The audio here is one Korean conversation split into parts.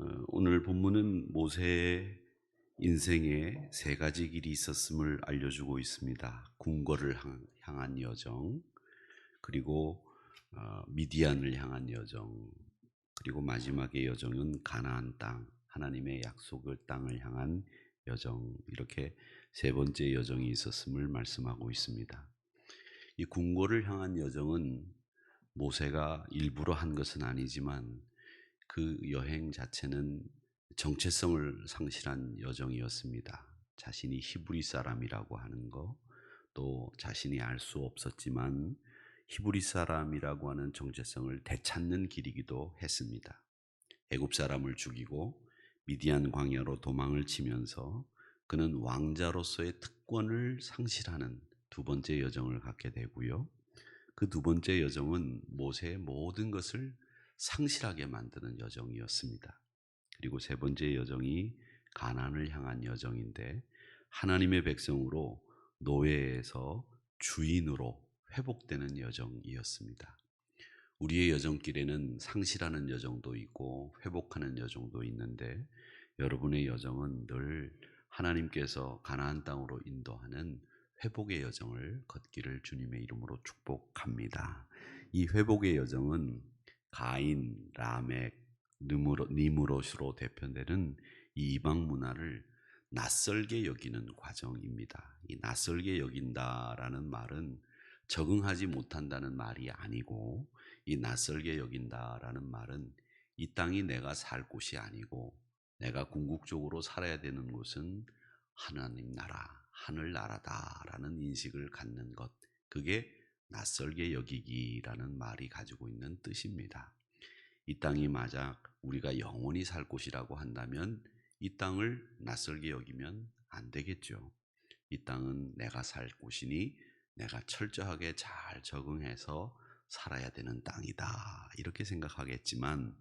어, 오늘 본문은 모세의 인생에 세 가지 길이 있었음을 알려주고 있습니다. 궁궐을 향- 향한 여정, 그리고 어, 미디안을 향한 여정, 그리고 마지막의 여정은 가나안 땅, 하나님의 약속의 땅을 향한 여정, 이렇게 세 번째 여정이 있었음을 말씀하고 있습니다. 이 궁궐을 향한 여정은 모세가 일부러 한 것은 아니지만 그 여행 자체는 정체성을 상실한 여정이었습니다. 자신이 히브리 사람이라고 하는 거, 또 자신이 알 수 없었지만 히브리 사람이라고 하는 정체성을 되찾는 길이기도 했습니다. 애굽 사람을 죽이고 미디안 광야로 도망을 치면서 그는 왕자로서의 특권을 상실하는 두 번째 여정을 갖게 되고요. 그 두 번째 여정은 모세의 모든 것을 상실하게 만드는 여정이었습니다. 그리고 세 번째 여정이 가난을 향한 여정인데 하나님의 백성으로 노예에서 주인으로 회복되는 여정이었습니다. 우리의 여정길에는 상실하는 여정도 있고 회복하는 여정도 있는데 여러분의 여정은 늘 하나님께서 가나안 땅으로 인도하는 회복의 여정을 걷기를 주님의 이름으로 축복합니다. 이 회복의 여정은 가인, 라멕, 니무롯으로 대표되는 이 이방 문화를 낯설게 여기는 과정입니다. 이 낯설게 여긴다라는 말은 적응하지 못한다는 말이 아니고 이 낯설게 여긴다라는 말은 이 땅이 내가 살 곳이 아니고 내가 궁극적으로 살아야 되는 곳은 하나님 나라, 하늘 나라다라는 인식을 갖는 것. 그게 낯설게 여기기라는 말이 가지고 있는 뜻입니다. 이 땅이 만약 우리가 영원히 살 곳이라고 한다면 이 땅을 낯설게 여기면 안 되겠죠. 이 땅은 내가 살 곳이니 내가 철저하게 잘 적응해서 살아야 되는 땅이다. 이렇게 생각하겠지만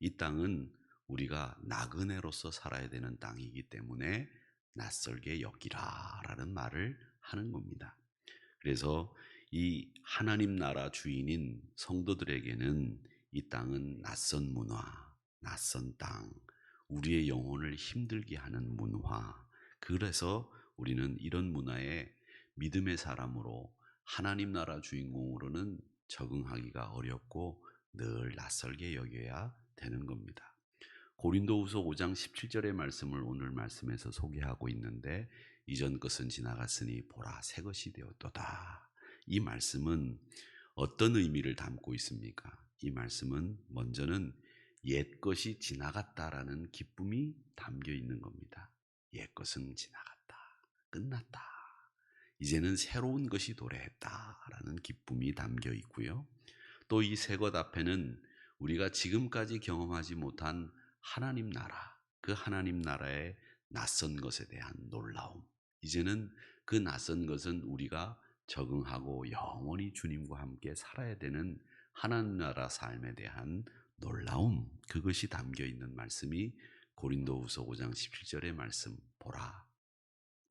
이 땅은 우리가 나그네로서 살아야 되는 땅이기 때문에 낯설게 여기라 라는 말을 하는 겁니다. 그래서 이 하나님 나라 주인인 성도들에게는 이 땅은 낯선 문화, 낯선 땅, 우리의 영혼을 힘들게 하는 문화. 그래서 우리는 이런 문화에 믿음의 사람으로 하나님 나라 주인공으로는 적응하기가 어렵고 늘 낯설게 여겨야 되는 겁니다. 고린도후서 5장 17절의 말씀을 오늘 말씀에서 소개하고 있는데 이전 것은 지나갔으니 보라 새 것이 되었도다. 이 말씀은 어떤 의미를 담고 있습니까? 이 말씀은 먼저는 옛 것이 지나갔다라는 기쁨이 담겨 있는 겁니다. 옛 것은 지나갔다. 끝났다. 이제는 새로운 것이 도래했다라는 기쁨이 담겨 있고요. 또 이 새 것 앞에는 우리가 지금까지 경험하지 못한 하나님 나라, 그 하나님 나라의 낯선 것에 대한 놀라움. 이제는 그 낯선 것은 우리가 적응하고 영원히 주님과 함께 살아야 되는 하나님 나라 삶에 대한 놀라움. 그것이 담겨 있는 말씀이 고린도후서 5장 17절의 말씀 보라.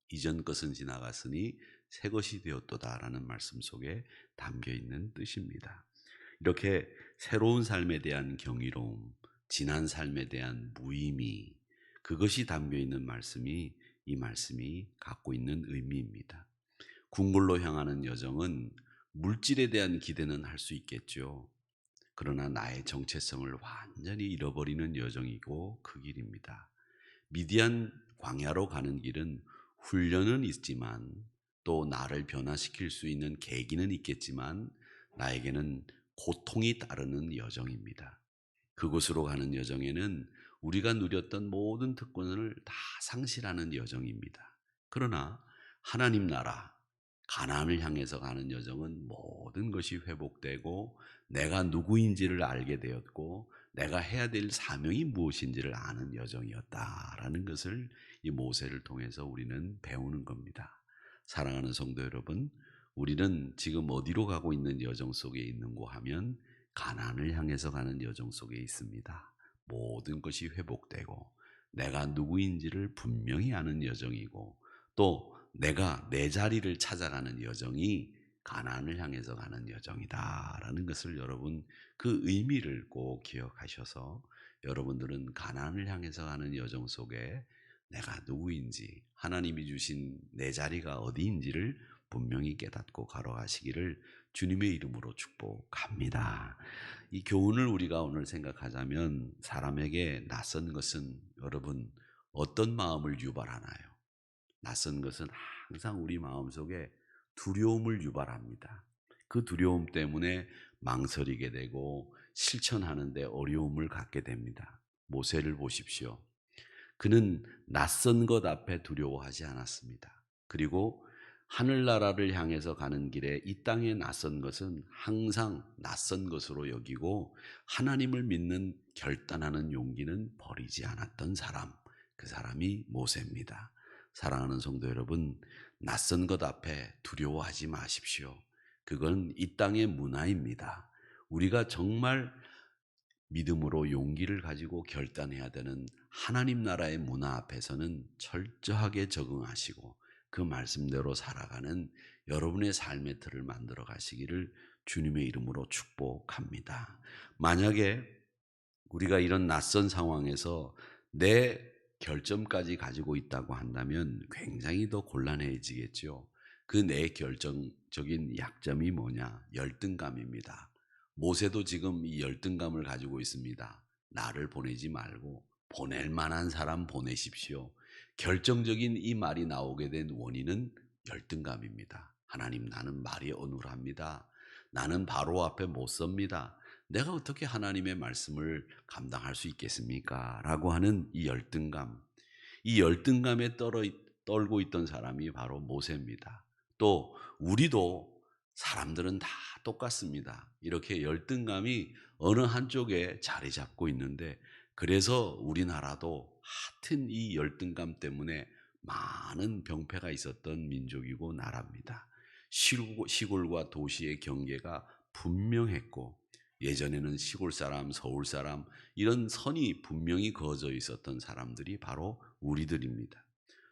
이전 것은 지나갔으니 새 것이 되었도다라는 말씀 속에 담겨 있는 뜻입니다. 이렇게 새로운 삶에 대한 경이로움, 지난 삶에 대한 무의미, 그것이 담겨 있는 말씀이 이 말씀이 갖고 있는 의미입니다. 궁궐로 향하는 여정은 물질에 대한 기대는 할 수 있겠죠. 그러나 나의 정체성을 완전히 잃어버리는 여정이고 그 길입니다. 미디안 광야로 가는 길은 훈련은 있지만 또 나를 변화시킬 수 있는 계기는 있겠지만 나에게는 고통이 따르는 여정입니다. 그곳으로 가는 여정에는 우리가 누렸던 모든 특권을 다 상실하는 여정입니다. 그러나 하나님 나라 가나안을 향해서 가는 여정은 모든 것이 회복되고 내가 누구인지를 알게 되었고 내가 해야 될 사명이 무엇인지를 아는 여정이었다라는 것을 이 모세를 통해서 우리는 배우는 겁니다. 사랑하는 성도 여러분, 우리는 지금 어디로 가고 있는 여정 속에 있는고 하면 가나안을 향해서 가는 여정 속에 있습니다. 모든 것이 회복되고 내가 누구인지를 분명히 아는 여정이고 또 내가 내 자리를 찾아가는 여정이 가나안을 향해서 가는 여정이다라는 것을 여러분 그 의미를 꼭 기억하셔서 여러분들은 가난을 향해서 가는 여정 속에 내가 누구인지 하나님이 주신 내 자리가 어디인지를 분명히 깨닫고 걸어가시기를 주님의 이름으로 축복합니다. 이 교훈을 우리가 오늘 생각하자면 사람에게 낯선 것은 여러분 어떤 마음을 유발하나요? 낯선 것은 항상 우리 마음속에 두려움을 유발합니다. 그 두려움 때문에 망설이게 되고 실천하는데 어려움을 갖게 됩니다. 모세를 보십시오. 그는 낯선 것 앞에 두려워하지 않았습니다. 그리고 하늘나라를 향해서 가는 길에 이 땅에 낯선 것은 항상 낯선 것으로 여기고 하나님을 믿는 결단하는 용기는 버리지 않았던 사람, 그 사람이 모세입니다. 사랑하는 성도 여러분, 낯선 것 앞에 두려워하지 마십시오. 그건 이 땅의 문화입니다. 우리가 정말 믿음으로 용기를 가지고 결단해야 되는 하나님 나라의 문화 앞에서는 철저하게 적응하시고 그 말씀대로 살아가는 여러분의 삶의 틀을 만들어 가시기를 주님의 이름으로 축복합니다. 만약에 우리가 이런 낯선 상황에서 내 결점까지 가지고 있다고 한다면 굉장히 더 곤란해지겠죠. 그 내 결정적인 약점이 뭐냐? 열등감입니다. 모세도 지금 이 열등감을 가지고 있습니다. 나를 보내지 말고 보낼 만한 사람 보내십시오. 결정적인 이 말이 나오게 된 원인은 열등감입니다. 하나님 나는 말이 어눌합니다. 나는 바로 앞에 못 섭니다. 내가 어떻게 하나님의 말씀을 감당할 수 있겠습니까? 라고 하는 이 열등감. 이 열등감에 떨어, 떨고 있던 사람이 바로 모세입니다. 또 우리도 사람들은 다 똑같습니다. 이렇게 열등감이 어느 한쪽에 자리 잡고 있는데 그래서 우리나라도 하여튼 이 열등감 때문에 많은 병폐가 있었던 민족이고 나라입니다. 시골과 도시의 경계가 분명했고 예전에는 시골 사람, 서울 사람 이런 선이 분명히 그어져 있었던 사람들이 바로 우리들입니다.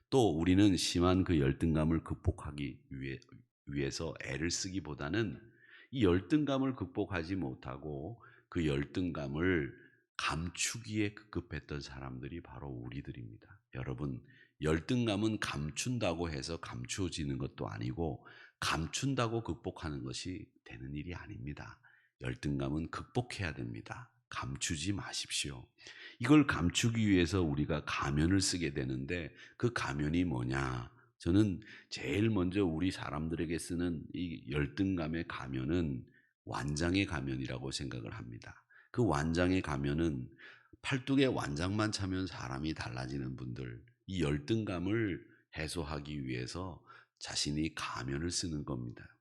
또 우리는 심한 그 열등감을 극복하기 위해, 위해서 애를 쓰기보다는 이 열등감을 극복하지 못하고 그 열등감을 감추기에 급급했던 사람들이 바로 우리들입니다. 여러분, 열등감은 감춘다고 해서 감추어지는 것도 아니고 감춘다고 극복하는 것이 되는 일이 아닙니다. 열등감은 극복해야 됩니다. 감추지 마십시오. 이걸 감추기 위해서 우리가 가면을 쓰게 되는데 그 가면이 뭐냐? 저는 제일 먼저 우리 사람들에게 쓰는 이 열등감의 가면은 완장의 가면이라고 생각을 합니다. 그 완장의 가면은 팔뚝에 완장만 차면 사람이 달라지는 분들, 이 열등감을 해소하기 위해서 자신이 가면을 쓰는 겁니다.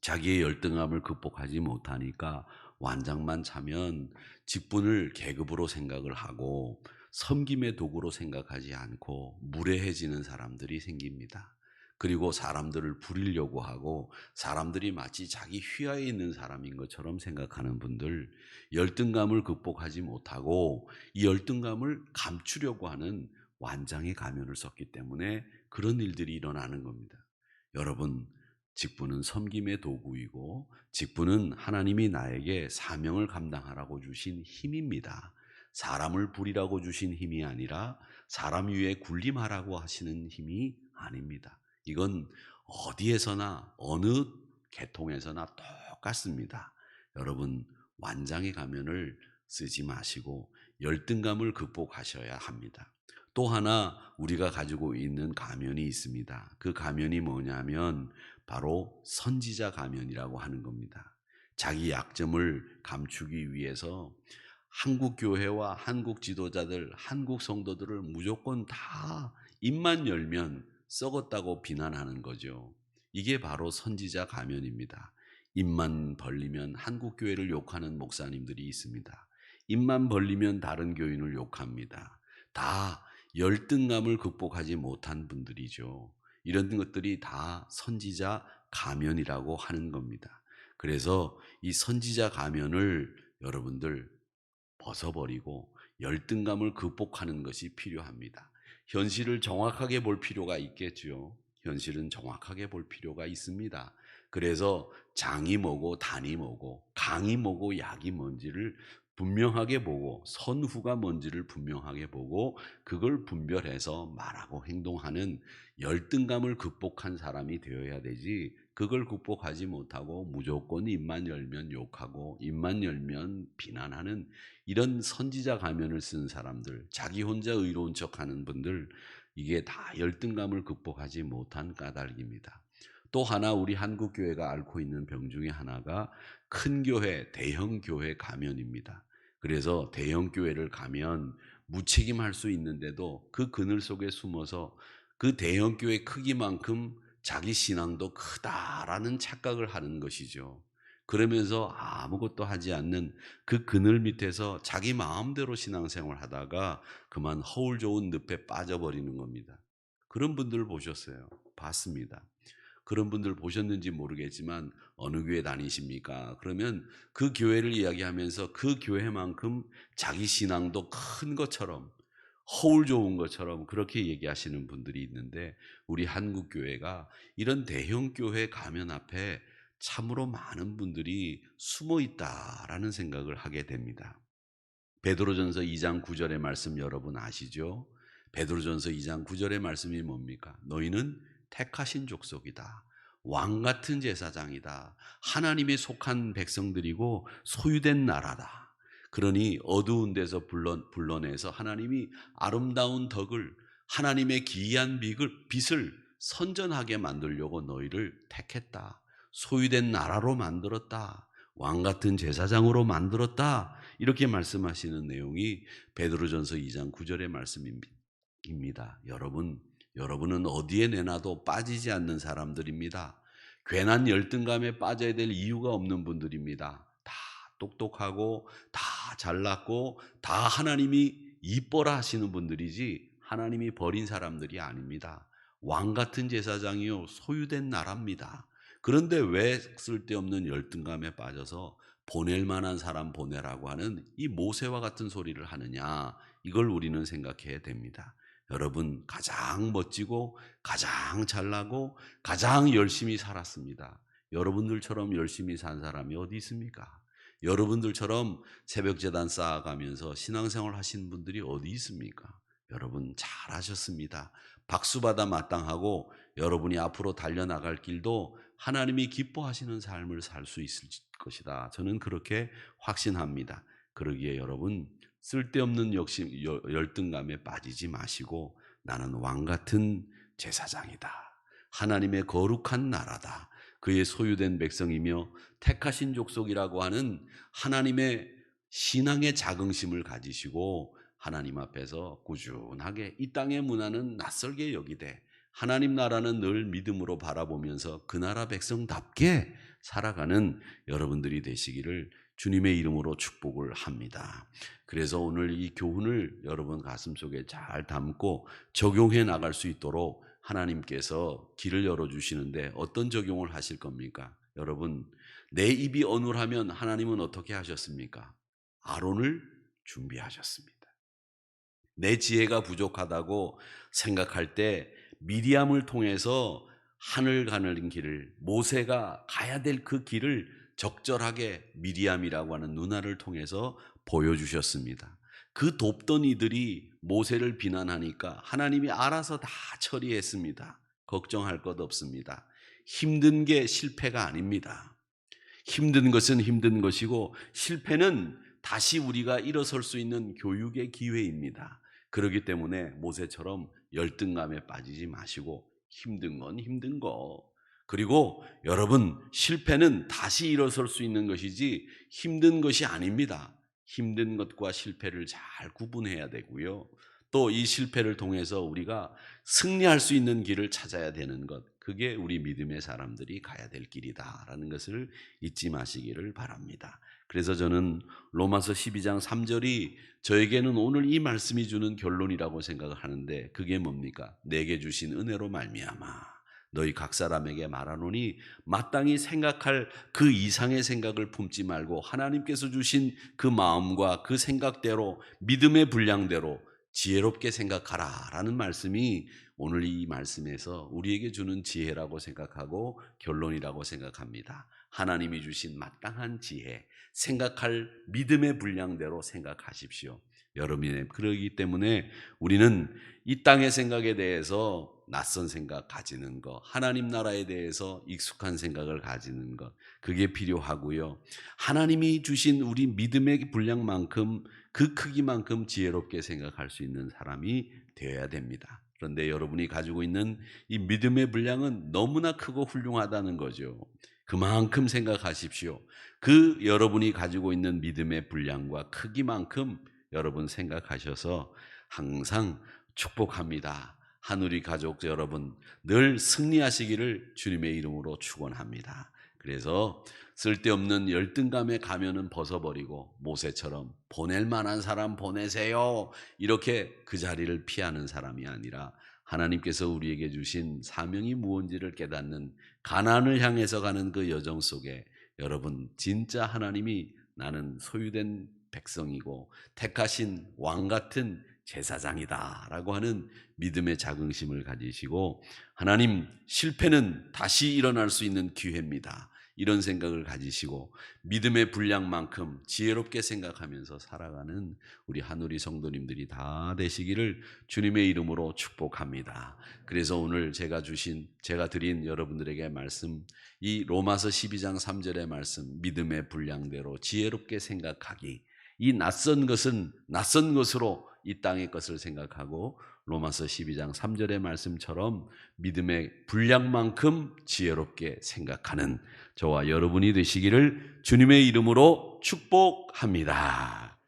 자기의 열등감을 극복하지 못하니까 완장만 차면 직분을 계급으로 생각을 하고 섬김의 도구로 생각하지 않고 무례해지는 사람들이 생깁니다. 그리고 사람들을 부리려고 하고 사람들이 마치 자기 휘하에 있는 사람인 것처럼 생각하는 분들 열등감을 극복하지 못하고 이 열등감을 감추려고 하는 완장의 가면을 썼기 때문에 그런 일들이 일어나는 겁니다. 여러분 직분은 섬김의 도구이고 직분은 하나님이 나에게 사명을 감당하라고 주신 힘입니다. 사람을 부리라고 주신 힘이 아니라 사람 위에 군림하라고 하시는 힘이 아닙니다. 이건 어디에서나 어느 계통에서나 똑같습니다. 여러분 완장의 가면을 쓰지 마시고 열등감을 극복하셔야 합니다. 또 하나 우리가 가지고 있는 가면이 있습니다. 그 가면이 뭐냐면 바로 선지자 가면이라고 하는 겁니다. 자기 약점을 감추기 위해서 한국 교회와 한국 지도자들, 한국 성도들을 무조건 다 입만 열면 썩었다고 비난하는 거죠. 이게 바로 선지자 가면입니다. 입만 벌리면 한국 교회를 욕하는 목사님들이 있습니다. 입만 벌리면 다른 교인을 욕합니다. 다 열등감을 극복하지 못한 분들이죠. 이런 것들이 다 선지자 가면이라고 하는 겁니다. 그래서 이 선지자 가면을 여러분들 벗어버리고 열등감을 극복하는 것이 필요합니다. 현실을 정확하게 볼 필요가 있겠죠. 현실은 정확하게 볼 필요가 있습니다. 그래서 장이 뭐고 단이 뭐고 강이 뭐고 약이 뭔지를 분명하게 보고 선후가 뭔지를 분명하게 보고 그걸 분별해서 말하고 행동하는 열등감을 극복한 사람이 되어야 되지 그걸 극복하지 못하고 무조건 입만 열면 욕하고 입만 열면 비난하는 이런 선지자 가면을 쓴 사람들 자기 혼자 의로운 척하는 분들 이게 다 열등감을 극복하지 못한 까닭입니다. 또 하나 우리 한국 교회가 앓고 있는 병 중에 하나가 큰 교회, 대형 교회 가면입니다. 그래서 대형 교회를 가면 무책임할 수 있는데도 그 그늘 속에 숨어서 그 대형 교회 크기만큼 자기 신앙도 크다라는 착각을 하는 것이죠. 그러면서 아무것도 하지 않는 그 그늘 밑에서 자기 마음대로 신앙생활 하다가 그만 허울 좋은 늪에 빠져버리는 겁니다. 그런 분들 보셨어요. 봤습니다. 그런 분들 보셨는지 모르겠지만 어느 교회 다니십니까? 그러면 그 교회를 이야기하면서 그 교회만큼 자기 신앙도 큰 것처럼 허울 좋은 것처럼 그렇게 얘기하시는 분들이 있는데 우리 한국 교회가 이런 대형 교회 가면 앞에 참으로 많은 분들이 숨어 있다라는 생각을 하게 됩니다. 베드로전서 2장 9절의 말씀 여러분 아시죠? 베드로전서 2장 9절의 말씀이 뭡니까? 너희는 택하신 족속이다. 왕 같은 제사장이다. 하나님의 속한 백성들이고 소유된 나라다. 그러니 어두운 데서 불러, 불러내서 하나님이 아름다운 덕을 하나님의 기이한 빛을, 선전하게 만들려고 너희를 택했다. 소유된 나라로 만들었다. 왕 같은 제사장으로 만들었다. 이렇게 말씀하시는 내용이 베드로전서 2장 9절의 말씀입니다. 여러분, 여러분은 어디에 내놔도 빠지지 않는 사람들입니다. 괜한 열등감에 빠져야 될 이유가 없는 분들입니다. 다 똑똑하고 다 잘났고 다 하나님이 이뻐라 하시는 분들이지 하나님이 버린 사람들이 아닙니다. 왕 같은 제사장이요 소유된 나라입니다. 그런데 왜 쓸데없는 열등감에 빠져서 보낼 만한 사람 보내라고 하는 이 모세와 같은 소리를 하느냐 이걸 우리는 생각해야 됩니다. 여러분 가장 멋지고 가장 잘나고 가장 열심히 살았습니다. 여러분들처럼 열심히 산 사람이 어디 있습니까? 여러분들처럼 새벽 재단 쌓아가면서 신앙생활 하신 분들이 어디 있습니까? 여러분 잘하셨습니다. 박수 받아 마땅하고 여러분이 앞으로 달려나갈 길도 하나님이 기뻐하시는 삶을 살 수 있을 것이다. 저는 그렇게 확신합니다. 그러기에 여러분 쓸데없는 욕심 열등감에 빠지지 마시고 나는 왕 같은 제사장이다. 하나님의 거룩한 나라다. 그의 소유된 백성이며 택하신 족속이라고 하는 하나님의 신앙의 자긍심을 가지시고 하나님 앞에서 꾸준하게 이 땅의 문화는 낯설게 여기되 하나님 나라는 늘 믿음으로 바라보면서 그 나라 백성답게 살아가는 여러분들이 되시기를 주님의 이름으로 축복을 합니다. 그래서 오늘 이 교훈을 여러분 가슴 속에 잘 담고 적용해 나갈 수 있도록 하나님께서 길을 열어 주시는데 어떤 적용을 하실 겁니까? 여러분, 내 입이 어눌하면 하나님은 어떻게 하셨습니까? 아론을 준비하셨습니다. 내 지혜가 부족하다고 생각할 때 미리암을 통해서 하늘 가는 길을 모세가 가야 될 그 길을 적절하게 미리암이라고 하는 누나를 통해서 보여주셨습니다. 그 돕던 이들이 모세를 비난하니까 하나님이 알아서 다 처리했습니다. 걱정할 것 없습니다. 힘든 게 실패가 아닙니다. 힘든 것은 힘든 것이고 실패는 다시 우리가 일어설 수 있는 교육의 기회입니다. 그렇기 때문에 모세처럼 열등감에 빠지지 마시고 힘든 건 힘든 거. 그리고 여러분 실패는 다시 일어설 수 있는 것이지 힘든 것이 아닙니다. 힘든 것과 실패를 잘 구분해야 되고요. 또 이 실패를 통해서 우리가 승리할 수 있는 길을 찾아야 되는 것. 그게 우리 믿음의 사람들이 가야 될 길이다라는 것을 잊지 마시기를 바랍니다. 그래서 저는 로마서 12장 3절이 저에게는 오늘 이 말씀이 주는 결론이라고 생각을 하는데 그게 뭡니까? 내게 주신 은혜로 말미암아 너희 각 사람에게 말하노니 마땅히 생각할 그 이상의 생각을 품지 말고 하나님께서 주신 그 마음과 그 생각대로 믿음의 분량대로 지혜롭게 생각하라라는 말씀이 오늘 이 말씀에서 우리에게 주는 지혜라고 생각하고 결론이라고 생각합니다. 하나님이 주신 마땅한 지혜, 생각할 믿음의 분량대로 생각하십시오. 여러분의 그러기 때문에 우리는 이 땅의 생각에 대해서 낯선 생각 가지는 것, 하나님 나라에 대해서 익숙한 생각을 가지는 것, 그게 필요하고요. 하나님이 주신 우리 믿음의 분량만큼 그 크기만큼 지혜롭게 생각할 수 있는 사람이 되어야 됩니다. 그런데 여러분이 가지고 있는 이 믿음의 분량은 너무나 크고 훌륭하다는 거죠. 그만큼 생각하십시오. 그 여러분이 가지고 있는 믿음의 분량과 크기만큼 여러분 생각하셔서 항상 축복합니다. 하누리 가족 여러분 늘 승리하시기를 주님의 이름으로 축원합니다. 그래서 쓸데없는 열등감의 가면은 벗어버리고 모세처럼 보낼 만한 사람 보내세요. 이렇게 그 자리를 피하는 사람이 아니라 하나님께서 우리에게 주신 사명이 무언지를 깨닫는 가난을 향해서 가는 그 여정 속에 여러분 진짜 하나님이 나는 소유된 백성이고 택하신 왕 같은 제사장이다 라고 하는 믿음의 자긍심을 가지시고 하나님 실패는 다시 일어날 수 있는 기회입니다. 이런 생각을 가지시고 믿음의 분량만큼 지혜롭게 생각하면서 살아가는 우리 하누리 성도님들이 다 되시기를 주님의 이름으로 축복합니다. 그래서 오늘 제가 주신 제가 드린 여러분들에게 말씀 이 로마서 12장 3절의 말씀 믿음의 분량대로 지혜롭게 생각하기 이 낯선 것은 낯선 것으로 이 땅의 것을 생각하고 로마서 12장 3절의 말씀처럼 믿음의 분량만큼 지혜롭게 생각하는 저와 여러분이 되시기를 주님의 이름으로 축복합니다.